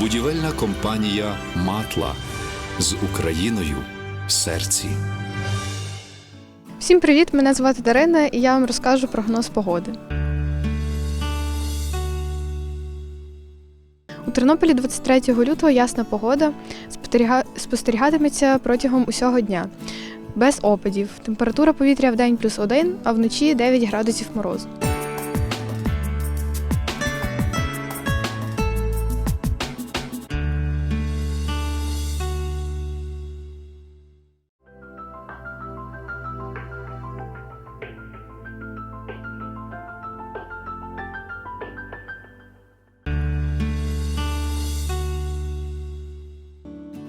Будівельна компанія Матла з Україною в серці. Всім привіт! Мене звати Дарина, і я вам розкажу прогноз погоди. У Тернополі 23 лютого ясна погода спостеріга- спостерігатиметься протягом усього дня. Без опадів. Температура повітря в день плюс 1, а вночі 9 градусів морозу.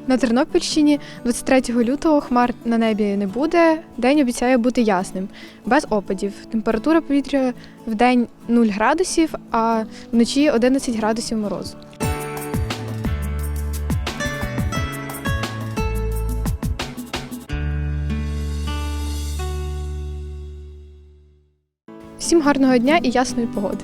На Тернопільщині 23 лютого хмар на небі не буде. День обіцяє бути ясним, без опадів. Температура повітря в день 0 градусів, а вночі 11 градусів морозу. Всім гарного дня і ясної погоди.